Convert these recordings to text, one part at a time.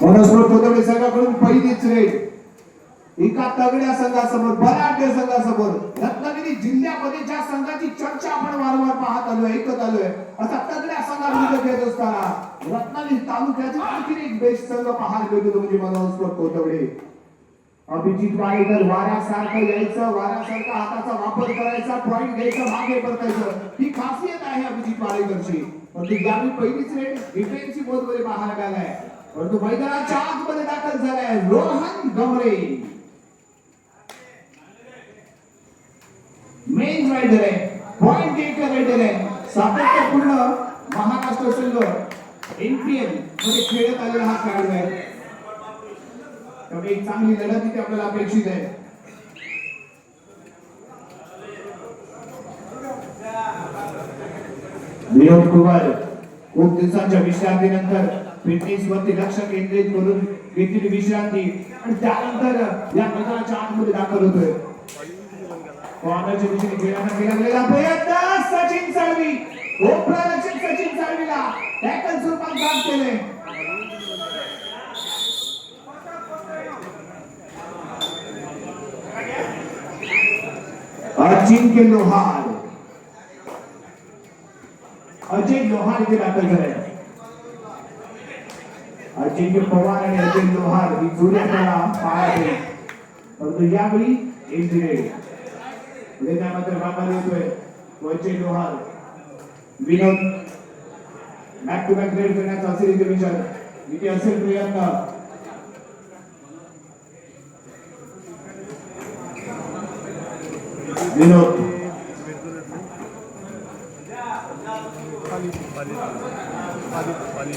मनस्रोत कोथवडे संघाकडून पहिलीच रेड एका तगड्या संघासमोर बलाढ्य संघासमोर रत्नागिरी जिल्ह्यामध्ये ज्या संघाची चर्चा आपण वारंवार पाहत आलोय ऐकत आलोय असा तगड्या संघाविरुद्ध घेत असताना रत्नागिरी तालुक्यातील आणखी एक बेस्ट संघ पाहायला मिळतो म्हणजे मनस्रोत कोथवडे अभिजित वाडेकर वाऱ्यासारखं यायचं वाऱ्यासारखा हाताचा वापर करायचा पॉईंट घ्यायचं मागे परतायचं. ही खासियत आहे अभिजित वाडेकरची ती गावी पहिलीच रेट डिफेन्सिव्ह मोडमध्ये पाहायला मिळालाय परंतु मैदानाच्या आतमध्ये दाखल झालाय रोहन गमरे मेन रायडर आहे. पॉइंट टेकर रायडर आहे. सातत्यपूर्ण महाराष्ट्र संघ एनपीएलमध्ये खेळत आलेला हा खेळाडू आहे. त्यामुळे एक चांगली लढत तिथे आपल्याला अपेक्षित आहे. विनोद कुमार खूप दिवसांच्या विश्रांतीनंतर फिटनेस वरती लक्ष केंद्रित करून घेतलेली विश्रांती आणि त्यानंतर या मैदानाच्या आतमध्ये दाखल होतोय. कॉर्नरच्या दिशेने खेळण्याचा केला गेलेला प्रयत्न सचिन साळवी सचिन साळवीला टॅकल स्वरूपात काम केले. अजिंक्य लोहार. अजित लोहार इथे दाखल झाले अजिंक्य पवार आणि अजय लोहार ही जोडी पार आहे. परंतु यावेळी इंजिनियर पुढे काय मात्र बाबा येतोय तो Lohar. Vinod. Back to back raid करण्याचा असेल इथे विचार. इथे असेल प्रयत्न विनोद पाणी पाणी पाणी पाणी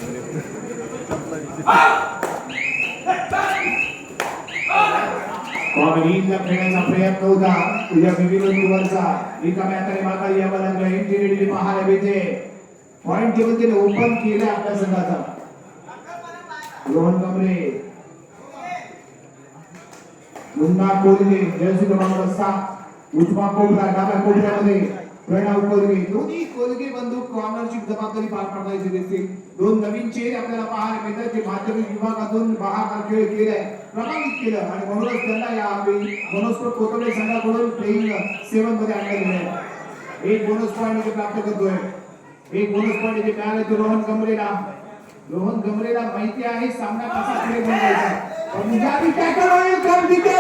कॉमेडीला खेळण्याचा प्रयत्न होता तुझ्या विविध पाहायला पॉइंट टेबल ओपन केलं आपल्या संघाचा रोहन कमरे मुन्ना कोलगे जर्सी क्रमांक सात उजवा कोपरा डाव्या कोपऱ्यामध्ये. प्रणव कोलगे दोन्ही कोलगे बंधू कॉर्नरची जबाबदारी पार पाडण्याची दिसतील दोन नवीन चेहरे आपल्याला पाहायला मिळतात जे माध्यमिक विभागातून बहाकार खेळ केलाय प्रभावित केलं आणि म्हणूनच त्यांना या मनोस्फोट कोथवडे संघाकडून प्लेइंग सेवनमध्ये आणलं गेलंय एक बोनस पॉईंट इथे प्राप्त करतोय एक बोनस पॉईंट इथे मिळाले तो रोहन गमरेला रोहन गमरेला माहिती आहे सामना कसा पुढे बनवायचा पण यावी टॅकल होईल तर तिथे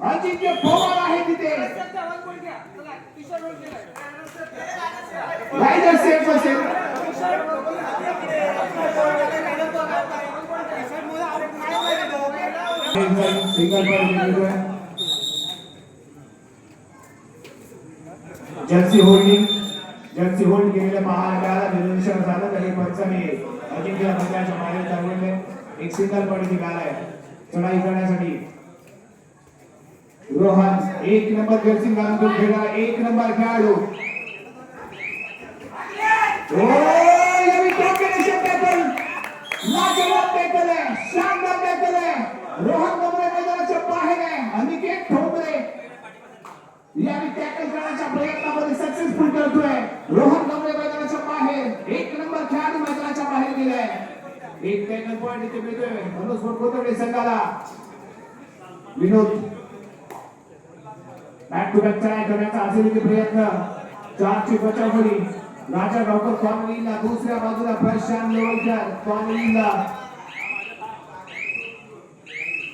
अजिंक्य पवार आहे तिथे. रायडर सेफ असेल जर्सी होल्डिंग जर्सी होल्ड केलेल्या पाहायला निर्देशन निरीक्षण झालं तरी पंचमी अजिंक्य मंडळाच्या मागे चालवले एक सिंगल पॉईंट निघालाय चढाई करण्यासाठी. रोहन एक नंबर जर्सी घालून खेळा एक नंबर खेळाडू. रोहन गमरे मैदानाच्या बाहेर आहे. अनिकेत ठोंबरे यावेळी टॅकल करण्याच्या प्रयत्नामध्ये सक्सेसफुल करतोय. रोहन गमरे मैदानाच्या बाहेर एक नंबर खेळाडू मैदानाच्या बाहेर गेलाय. एक टॅकल पॉईंट इथे मिळतोय. मनोज कोथवडे संघाला. Vinod back to back try करण्याचा असेल प्रयत्न चारची बचावडी राजा गावकर कॉर्नरीला दुसऱ्या बाजूला प्रशांत लोणकर कॉर्नरीला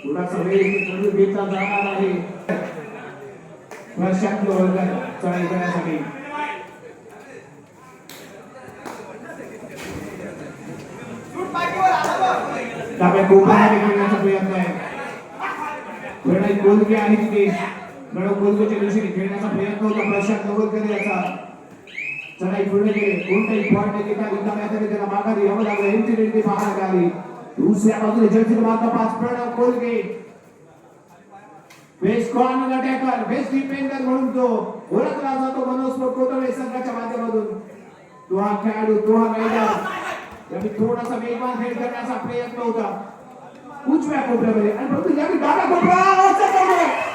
थोडासा वेळ घेतला जाणार आहे. प्रशांत करण्यासाठी. डाव्या खेळण्याचा प्रयत्न आहे. प्रणय आहे तिथे. प्रणव कोलगेच्या दिशेने खेळण्याचा प्रयत्न होता प्रशांत नवलकर याचा. चढाई पूर्ण कोणताही पॉईंट घेता त्याला माघारी यावं लागलं. यांची निर्णय पाहायला आली दुसऱ्या बाजूला जर्सी पाच Pranav Kolge. Best corner attacker best defender म्हणून तो ओळखला जातो मनोज संघाच्या माध्यमातून. तो हा खेळाडू तो हा मैदान. थोडासा वेगवान खेळ करण्याचा प्रयत्न होता. उजव्या कोपऱ्यामध्ये. आणि परंतु यावेळी डाव्या कोपऱ्या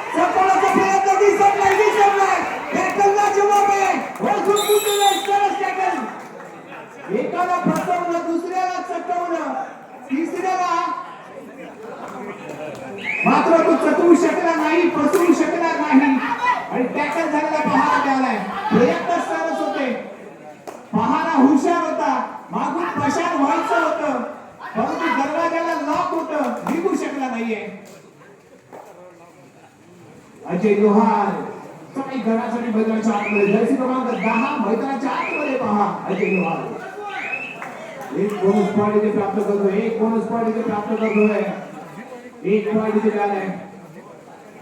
एकाला फसवणं दुसऱ्याला चटवणं तिसऱ्याला मात्र तो चटवू शकला नाही फसवू शकला नाही. आणि टॅकल झालेला पहारा द्यालाय प्रयत्न सरस होते. पहारा हुशार होता. मागून प्रशांत व्हायचं होतं. परंतु दरवाजाला लॉक होत. निघू शकला नाहीये. अजय लोहार काही घरासाठी मैदानाच्या आतमध्ये जर्सी क्रमांक दहा मैदानाच्या आतमध्ये पहा अजय लोहार. एक बोनस पॉईंट इथे प्राप्त करतोय एक बोनस पॉईंट इथे प्राप्त करतोय. एक पॉईंट इथे मिळालाय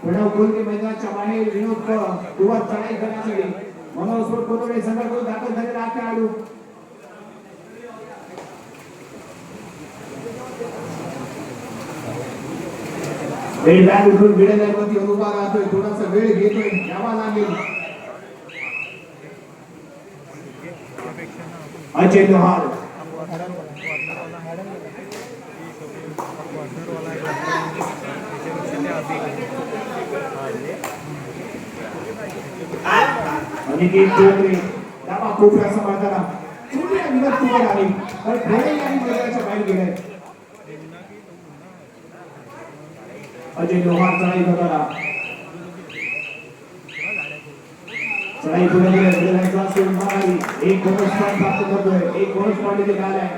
प्रणव कोलके मैदानाच्या बाहेर विनोद किंवा चढाई करण्यासाठी. मनोज कोथोडे संघाकडून दाखल झालेला वेळ उभा राहतोय थोडासा वेळ घेतोय यावा लागेल. अजय लोहार अनिकेत कोपऱ्या समाजाला चुकी आणि आली. तर घोडे यांनी मैदानाच्या बाहेर गेले अजय लोहार चढाई करताना चढाई पुढे गेले मारावी एक बोनस पॉईंट प्राप्त करतोय. एक बोनस पॉईंट इथे मिळालाय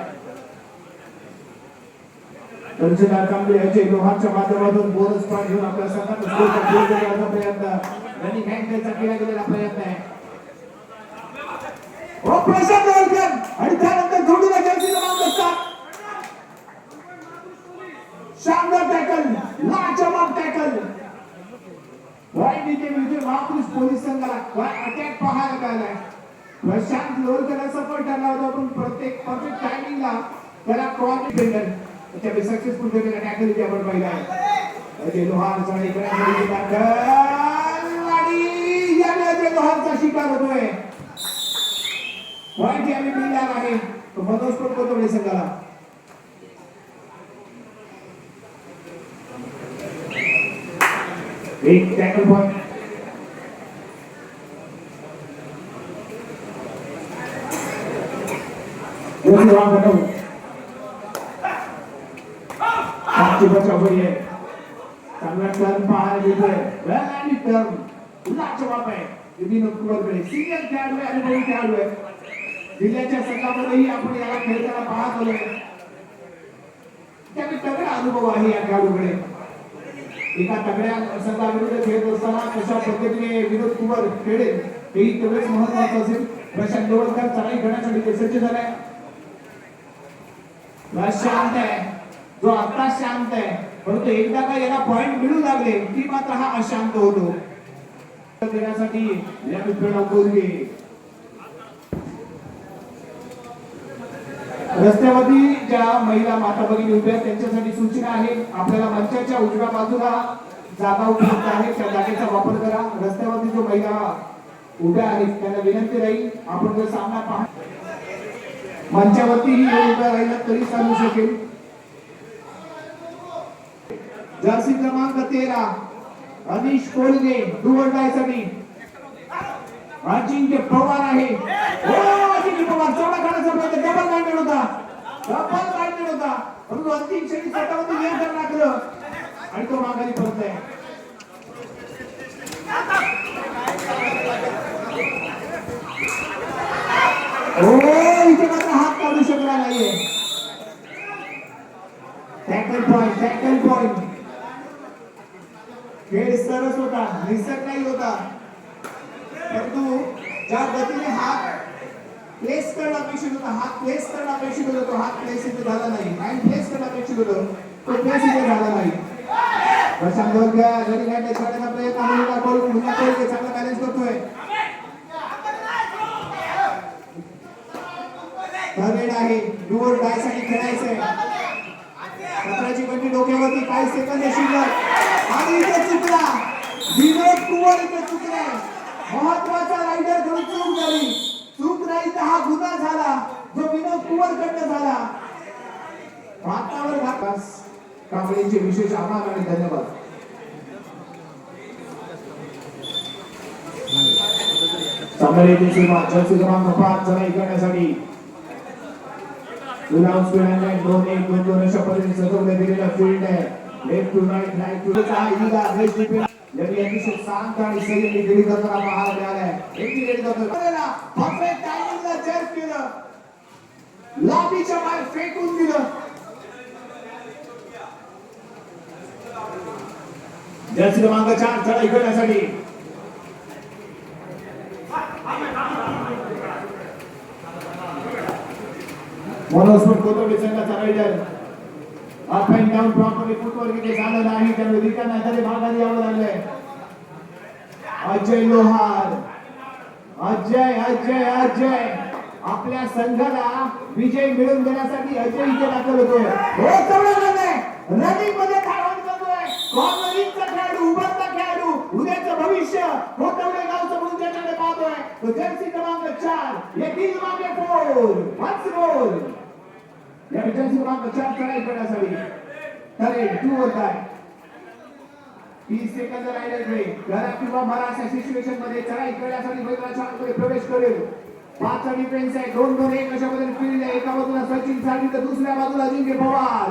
दर्शना कांबळे अजय लोहारच्या माध्यमातून बोनस पॉईंट घेऊन आपल्या संघात स्कोर कंप्लीट करण्याचा प्रयत्न. रनिंग हँडचा केला गेलेला प्रयत्न आहे. आणि त्यानंतर जोडीला जर्सी क्रमांक सात शानदार टॅकल लाजवाब टॅकल पॉईंट इथे पोलीस संघाला अटॅक पाहायला मिळालाय. प्रशांत लोरकर सफल ठरला होता पण प्रत्येक परफेक्ट टायमिंगला त्याला कॉर्नर डिफेंडर त्याच्या सक्सेसफुल केलेला टॅकल इथे आपण पाहिला आहे. अजय लोहार आणि लोहारचा शिकार होतोय. पॉईंट यावेळी मिळणार आहे. तो मनोज पण कोथोडे संघाला. एक टॅकल पॉईंट दोन्ही वाम बनवू आजची बचाव आहे चांगला टर्न पाहायला मिळतोय वेल आणि टर्न लाजवाब आहे. विनोद कुमारकडे सिनियर खेळाडू आहे अनुभवी खेळाडू आहे जिल्ह्याच्या संघामध्येही आपण याला खेळताना पाहत आलोय त्याने तगडा अनुभव आहे या खेळाडूकडे एका तगड्या संघाविरुद्ध खेळत असताना कशा पद्धतीने विनोद कुमार खेळेल हेही तेवढेच महत्वाचं असेल. प्रशांत लोणकर चढाई करण्यासाठी ते झालाय हा शांत आहे. जो आता शांत आहे. परंतु एकदा का याला पॉइंट मिळू लागले की मात्र हा अशांत होतो. देण्यासाठी या मित्रांपूर्वी रस्त्यावरती ज्या महिला माता भगिनी उभ्या त्यांच्यासाठी सूचना आहे. आपल्याला मंचाच्या उजव्या बाजूला जागा उपलब्ध आहे. त्या जागेचा वापर करा. रस्त्यावरती जो महिला उभ्या आहेत त्यांना विनंती राहील. आपण जर सामना पाहतो मंचावरतीही येऊन उभ्या राहिला तरी चालू शकेल जर्सी क्रमांक तेरा अनिश कोलगे दुवटायसाठी अजिंक्य पवार आहे. हो, अजिंक्य पवार चौडा खाण्याचा प्रयत्न डबल काढणार होता. डबल काढणार होता. परंतु अंतिम क्षणी स्वतःमध्ये नियंत्रण राखलं आणि तो माघारी परत आहे हो इथे मात्र हात काढू शकला नाहीये. टॅकल पॉइंट टॅकल पॉइंट खेळ सरस होता निसट नाही होता. परंतु ज्या गतीने हात प्लेस करणं अपेक्षित होता हात प्लेस करणं अपेक्षित होतं तो हात प्लेस इथे झाला नाही. हँड प्लेस करणं अपेक्षित होतं तो प्लेस इथे झाला नाही. प्रशांत गोलकर जरी काय करण्याचा प्रयत्न करून मुलगा करून चांगला बॅलन्स करतोय. थर्ड आहे. डुअर डायसाठी खेळायचंय. सतराची बंडी डोक्यावरती. काही सेकंद शिल्लक आणि इथे चुकला. विनोद कुवर इथे चुकले. महत्त्वाचा रायडरकडून चूक झाली. चूक नाही तर हा गुन्हा झाला. जो विनोद कुवर कडनं झाला. भारतावर घास कांबळेचे विशेष आभार आणि धन्यवाद. चांगले येथे सुरुवात जर्सी क्रमांक पाच चढाई करण्यासाठी गुलाम स्पीड दोन एक दोन दोन अशा पद्धतीने सजवण्यात दिलेला फील्ड आहे left Like to right, like to हा इला रेस डिफेंड यांनी अतिशय शांत आणि संयमी गेली करताना पाहायला मिळालाय एकटी रेडी करतो परफेक्ट टायमिंगला जर्क केलं लॉबीच्या बाहेर फेकून दिलं जर्सी क्रमांक चार चढाई करण्यासाठी. मनोस्फूट कोथंबी संघाचा raider up and down properly फुटवर किती झालं नाही त्यामुळे रिकाम्या तरी भागात यावं लागलंय. अजय लोहार. अजय अजय अजय. आपल्या संघाला विजय मिळवून देण्यासाठी अजय इथे दाखल होतोय. हो, रनिंगमध्ये धावण करतोय कॉर्नरिंगचा खेळाडू उभारता खेळाडू. उद्याचं भविष्य. होतवलं तो जर्सी क्रमांक चार येथील मागे फोर वन्स गोल या जर्सी क्रमांक चार चढाई करण्यासाठी. ठरेल टू वर काय तीस सेकंद राहिले ब्रेक घरा किंवा मला अशा सिच्युएशनमध्ये चढाई करण्यासाठी मैदानाच्या आतमध्ये प्रवेश करेल. पाच डिफेन्स आहे दोन दोन एक अशा पद्धतीने फील्ड आहे. एका बाजूला सचिन साडी तर दुसऱ्या बाजूला अजिंक्य पवार.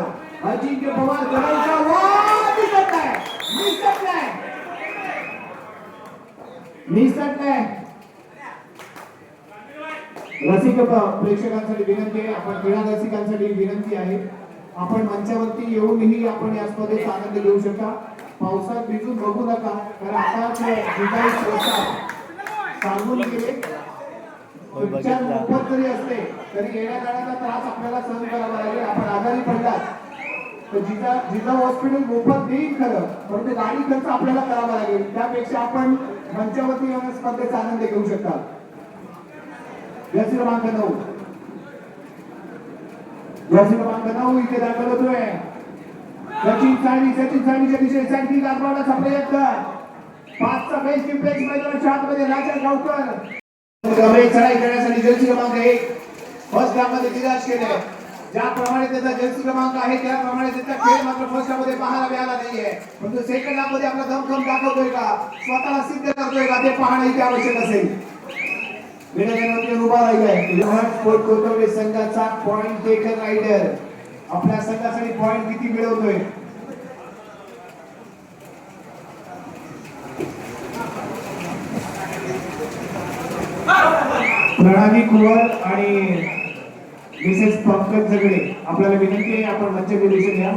अजिंक्य पवार चढाईचा वा दिसत नाही. दिसत नाही. दिसत नाही. रसिक प्रेक्षकांसाठी विनंती आहे. आपण क्रीडा रसिकांसाठी विनंती आहे. आपण मंचावरती येऊनही आपण या स्पर्धेचा आनंद घेऊ शकता. पावसात भिजून बघू नका. कारण आता सांगून गेले. उपचार मोफत जरी असले तरी येण्या जाण्याचा त्रास आपल्याला सहन करावा लागेल. आपण आजारी पडलात. तर जिजा जिजा हॉस्पिटल मोफत देईल खरं. परंतु गाडी खर्च आपल्याला करावा लागेल. त्यापेक्षा आपण मंचावरती येऊन स्पर्धेचा आनंद घेऊ शकता. जर्सी क्रमांक नऊ? जर्सी क्रमांक नऊ? इथे दाखल होतोय सचिन साळवी सचिन साळवीच्या दिशेने सँटी लागवण्याचा प्रयत्न. पाचचा बेस्ट डिफ्लेक्स मैदानाच्या आतमध्ये राजा गावकर. गवळे चढाई करण्यासाठी जर्सी क्रमांक एक. फर्स्टमध्ये निराश केले ज्याप्रमाणे त्याचा जर्सी क्रमांक आहे त्याप्रमाणे त्याचा खेळ मात्र फर्स्टमध्ये पाहायला मिळाला नाहीये. परंतु सेकंडमध्ये आपला दमखम दाखवतोय का? स्वतःला सिद्ध करतोय का? ते पाहणं इथे आवश्यक असेल. विनयनवरती उभा राहिलाय. लोहार स्पोर्ट कोथंबे संघाचा पॉइंट टेकर रायडर आपल्या संघासाठी पॉइंट किती मिळवतोय? प्रणाली कुवर आणि मिसेस पंकज झगडे. आपल्याला विनंती आहे आपण मंच विवेचन या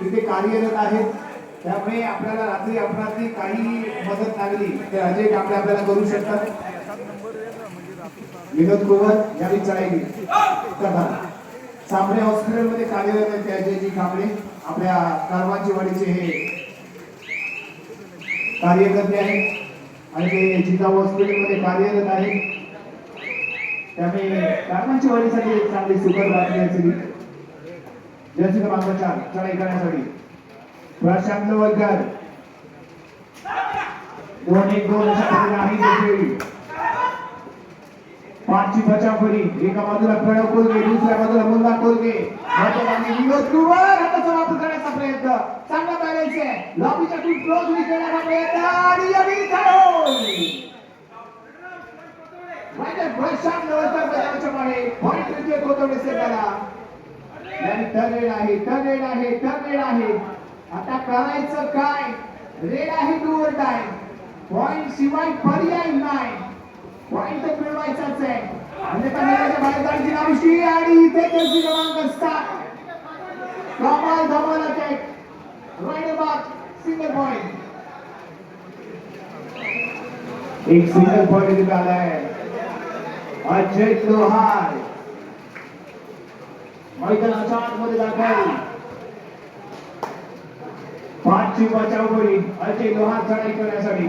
तिथे कार्यरत आहेत. त्यामुळे आपल्याला रात्री अपरात्री काही मदत लागली ते अजय कांबळे आपल्याला करू शकतात. विनोद कुवर यांनी चढाई कथा. साबळे हॉस्पिटलमध्ये कार्यरत आहेत ते अजयजी कांबळे. आपल्या कारवांची वाडीचे हे कार्यकर्ते आहेत. आणि ते जिजाऊ हॉस्पिटलमध्ये कार्यरत आहेत. त्यामुळे कारवांची वाडीसाठी एक चांगली सुखद बातमी असेल. जर्सी क्रमांक चार. चढाई करण्यासाठी. प्रशांत वरकर दोन एक दोन अशा पद्धतीने पाचची बचाव करी एका बाजूला प्रणव कोलगे दुसऱ्या बाजूला मुन्ना कोलगे. हाताचा वापर करण्याचा प्रयत्न. चांगला बॅलन्स आहे. लॉबीच्या खूप क्लोज करण्याचा प्रयत्न. आणि यमी खाडोल म्हणजे प्रशांत मागे सेटाला आणि टर्न आहे टर्न आहे टर्न आहे आता करायचं काय? रेड आहे डू टाइम पॉइंट शिवाय पर्याय नाही. पॉइंट तर मिळवायचाच आहे. अन्यथा मैदानाच्या बाहेर जायची नावशी आणि इथे त्यांची क्रमांक सात. कमाल धमाल attack right back single point एक सिंगल पॉइंट इथे आलाय. अजय लोहार. मैदानाच्या आतमध्ये दाखल. पाचची बचाव करी अशी लोहात चढाई करण्यासाठी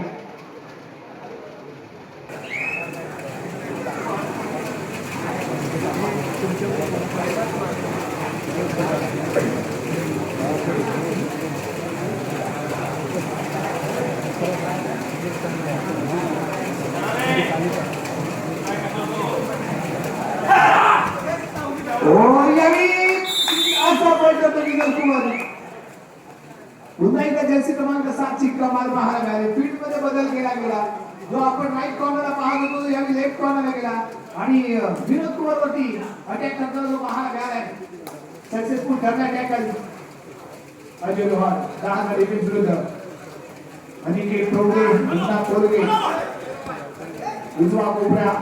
हो, Oh, yeah. क्रमांक कमाल पाहायला मिळाली फील्डमध्ये बदल केला गेला. जो आपण राईट कॉर्नरला पाहत होतो यावेळी लेफ्ट कॉर्नरला गेला. आणि विनोद कुमार वरती अटॅक करताना जो पाहायला मिळालाय सक्सेसफुल ठरला टॅकल अजय लोहार दहा डिफेन्स विरुद्ध. अनिकेत टोळे मुन्ना कोलगे उजवा कोपऱ्या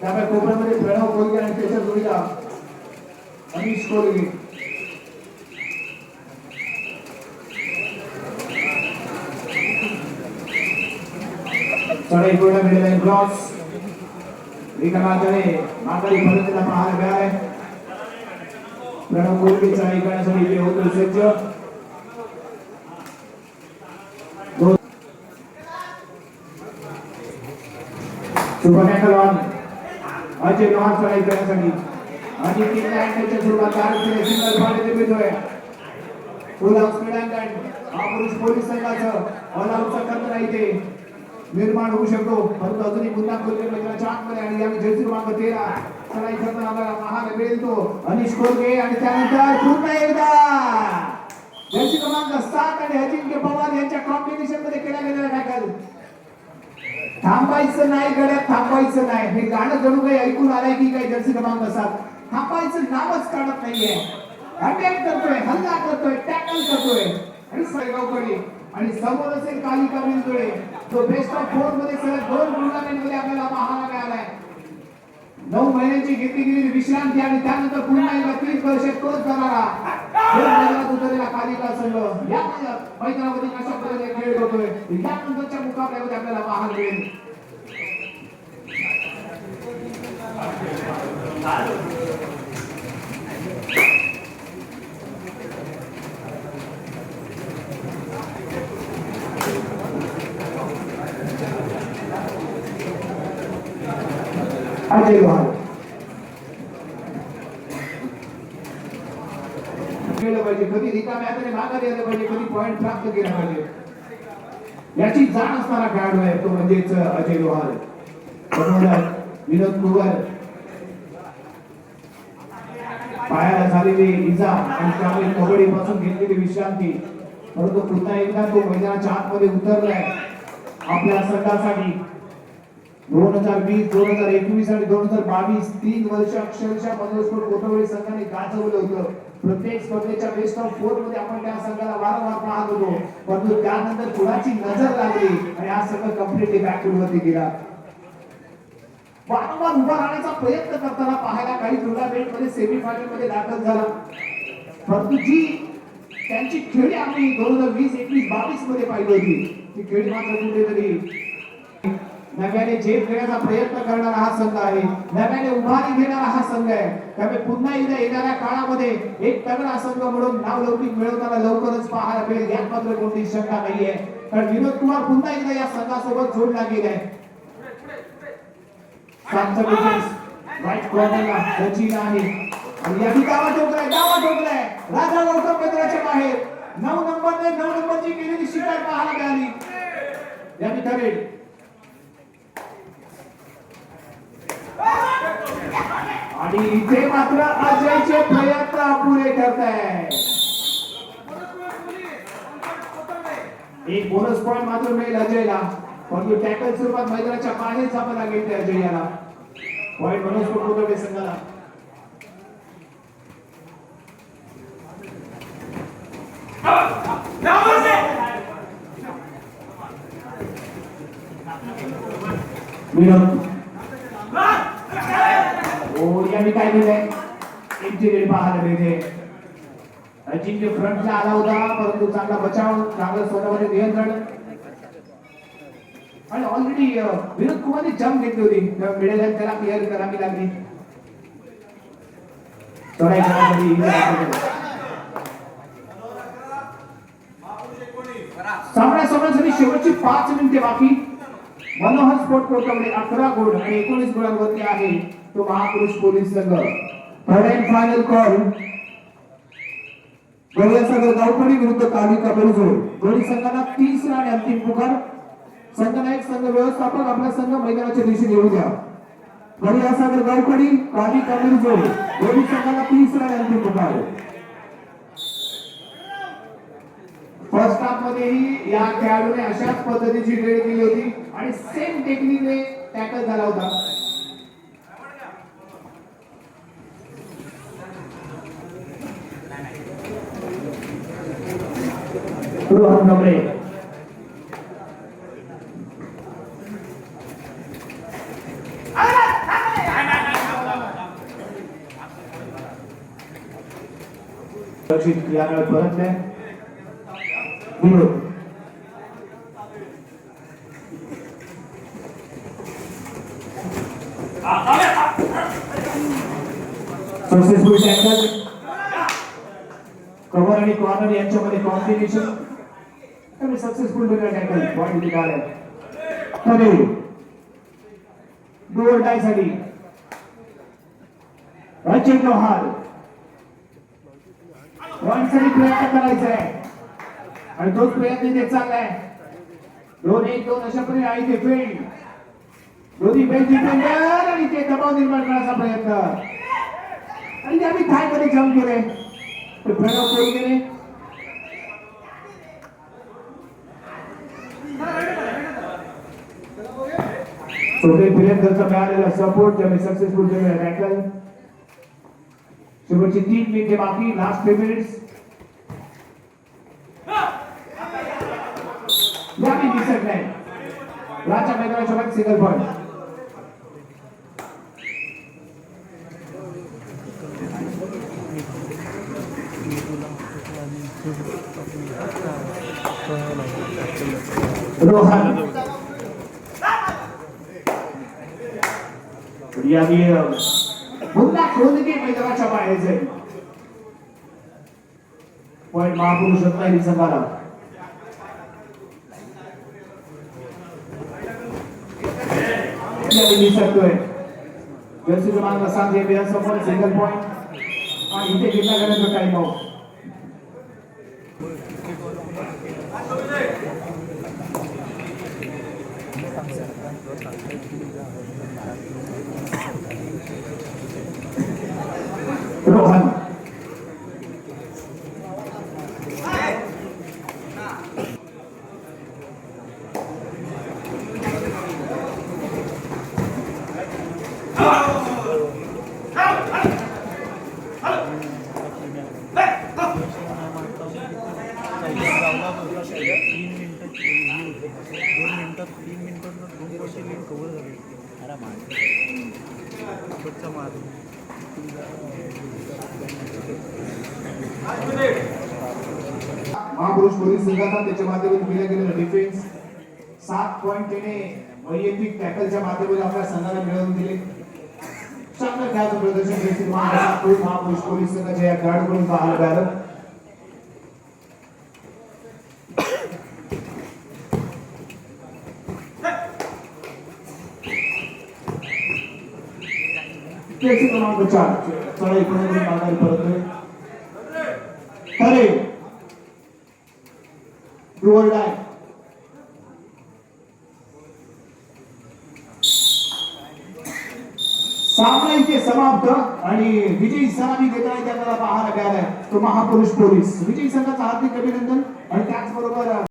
त्यामुळे कोपऱ्यामध्ये प्रणव कोलगे आणि त्याच्या जोडीला अनिश कोलगे. चढाई पूर्ण मिळेल आहे ब्लॉक्स एका मार्गाने माघारी फलंदाजीला पाहायला मिळालाय प्रणव कोलगे चढाई करण्यासाठी होतो सज्ज. दोन शुभ अजय लोहार चढाई करण्यासाठी. आणि तीन लाईनच्या सुरुवात कारकिर्दीत सिंगल पाणी निर्मितोय फुल हाऊस क्रीडांगण महापुरुष पोलीस संघाचं. ऑल आउटचा कर्ता निर्माण होऊ शकतो. परंतु अजूनही पुन्हा कोलगे मैदानाच्या आतमध्ये आणि यावेळी जर्सी क्रमांक तेरा. चढाई करताना आपल्याला महाग मिळेल तो. अनिश कोलगे आणि त्यानंतर पुन्हा एकदा जर्सी क्रमांक सात आणि अजिंक्य पवार यांच्या कॉम्बिनेशनमध्ये केला गेलेला टॅकल थांबायचं नाही गड्यात थांबायचं नाही. हे गाणं जणू काही ऐकून आलंय की काय जर्सी क्रमांक सात? थांबायचं नावच काढत नाहीये. अटॅक करतोय हल्ला करतोय टॅकल करतोय. आणि सैगावकडे आणि समोर असेल कालिका बिंदुळे तो बेस्ट ऑफ फोरमध्ये सलग दोन टुर्नामेंटमध्ये आपल्याला पाहायला मिळालाय नऊ महिन्यांची घेतली गेलेली विश्रांती आणि त्यानंतर पुन्हा एकदा तीन वर्ष तोच जाणारा. खेळ मैदानात उतरलेला कालिका संघ. या मैदानामध्ये कशा पद्धतीने खेळ होतोय यानंतरच्या मुकाबल्यामध्ये आपल्याला पाहायला मिळेल अजय केलं पाहिजे कधी रिकाम्या हाताने माघारी आलं पाहिजे कधी पॉईंट प्राप्त केला पाहिजे. याची जाण असणारा खेळाडू आहे तो म्हणजेच अजय लोहार. बरोबर? विनोद कुवर पायाला झालेली इजा आणि त्यामुळे कबड्डी पासून घेतलेली विश्रांती. परंतु पुन्हा एकदा तो मैदानाच्या आतमध्ये उतरलाय. आपल्या संघासाठी दोन हजार वीस दोन हजार एकवीस आणि दोन हजार बावीस तीन वर्ष अक्षरशः मनोस्फोट कोटवळी संघाने गाजवलं होतं. प्रत्येक स्पर्धेच्या बेस्ट ऑफ फोरमध्ये आपण त्या संघाला वारंवार पाहत होतो. परंतु त्यानंतर कुणाची नजर लागली आणि हा संघ कम्प्लिटली बॅकवर्ड वरती गेला. वारंवार उभा राहण्याचा प्रयत्न करताना पाहायला काही टुर्नामेंटमध्ये सेमीफायनलमध्ये दाखल झाला. परंतु जी त्यांची खेळी आम्ही दोन हजार वीस एकवीस बावीसमध्ये पाहिली होती ती खेळी मात्र कुठेतरी नव्याने झेप घेण्याचा प्रयत्न करणारा हा संघ आहे. नव्याने उभारी घेणारा हा संघ आहे. त्यामुळे पुन्हा एकदा येणाऱ्या काळामध्ये एक तगडा संघ म्हणून नाव लौकिक मिळवताना लवकरच पाहायला मिळेल यात मात्र कोणती शंका नाहीये. कारण विनोद कुमार पुन्हा एकदा या संघासोबत जोडला गेलाय सातचा डिफेन्स राईट कॉर्नरला सचिन आहे. आणि या डावा ठोकलाय डावा ठोकलाय राजा गौतम बाहेर. नऊ नंबरने नऊ नंबरची केलेली शिकार पाहायला मिळाली. या ठिकाणी आणि इथे मात्र अजयचे प्रयत्न अपुरे ठरत आहे एक बोनस पॉइंट मात्र मिळेल अजयला. परंतु टॅकल स्वरूपात मैदानाच्या बाहेर जावं लागेल त्या अजय याला पॉइंट मनोज कोटकोटे संघाला. विनोद ओ यांनी काय केलंय इंजिनियर पाहायला मिळते. अजिंक्य फ्रंटला आला होता परंतु चांगला बचाव चांगलं स्वतःमध्ये नियंत्रण. आणि ऑलरेडी विनोद कुमारने जम्प घेतली होती. मिडल लाईन त्याला क्लिअर करावी लागली. चढाई करण्यासाठी इंजिन शेवटची पाच मिनिटे बाकी. मनोहर स्पोर्ट कोर्टामध्ये अकरा गुण आणि एकोणीस गुणांवरती आहे. तो महापुरुष पोलीस संघ. थर्ड अँड फायनल कॉल गोव्या संघ गावकडी विरुद्ध कालिका बेलजोड दोन्ही संघांना तिसरा आणि अंतिम पुकार. संघनायक संघ व्यवस्थापक आपला संघ मैदानाच्या दिवशी येऊ द्या. परियासागर गावकडी काली कामिरजो दोन्ही संघाला तिसरा अंतिम पुकार. फर्स्ट हाफ मध्येही या खेळाडूने अशाच पद्धतीची ट्रेड केली होती आणि सेम टेक्निकने टॅकल झाला होता. रोहन नंबरे दक्षिण यावेळी विनोद सक्सेसफुल टॅकल कव्हर आणि कॉर्नर यांच्यामध्ये कॉम्बिनेशन कमी सक्सेसफुल टॅकल पॉईंट निघाले तरी डोर टायसाठी रचित लोहार. पॉईंटसाठी प्रयत्न करायचा आहे. आणि तोच प्रयत्न इथे चाललाय दोन एक दोन अशा प्रकारे आहे ते फील्ड दोन्ही बेंच डिफेंडर आणि ते दबाव निर्माण करण्याचा प्रयत्न. आणि ते आम्ही काय मध्ये जम केले ते प्रणव कोळी गेले छोटे फिरेंदरचा मिळालेला सपोर्ट ज्याने सक्सेसफुल केलेला टॅकल शेवटची तीन मिनिटे बाकी लास्ट थ्री यावी दिसत नाही. राजा मध्ये सिंगल पॉईंट रोहन. यावी पुन्हा खोदके मैदानाच्या बाहेर जाईल पॉईंट महापुरुष रत्नागिरी संघाला ठिकाणी मी शकतोय जर्सी क्रमांक सात हे समोर सिंगल पॉईंट आणि इथे घेतला गेल्याचा टाइम आउट रोहन तीन मिनिटात दोन मिनिटात तीन मिनिटात दोन वर्षी लीड कव्हर झाली आरामात शेवटचा मार महापुरुष पोलीस संघाचा त्याच्या माध्यमातून केल्या गेलेला डिफेन्स सात पॉईंट त्याने वैयक्तिक टॅकलच्या माध्यमातून आपल्या संघाला मिळवून दिले. चांगलं खेळाचं प्रदर्शन देखील महापुरुष पोलीस संघाच्या या खेळाडूकडून पाहायला मिळालं केसी क्रमांक चार. चढा इकडून माघारी परतले खरे डुअर डाय सामना इथे समाप्त आणि विजयी सलामी देताना आपल्याला पाहायला मिळालाय. तो महापुरुष पोलीस. विजयी संघाचं हार्दिक अभिनंदन आणि त्याचबरोबर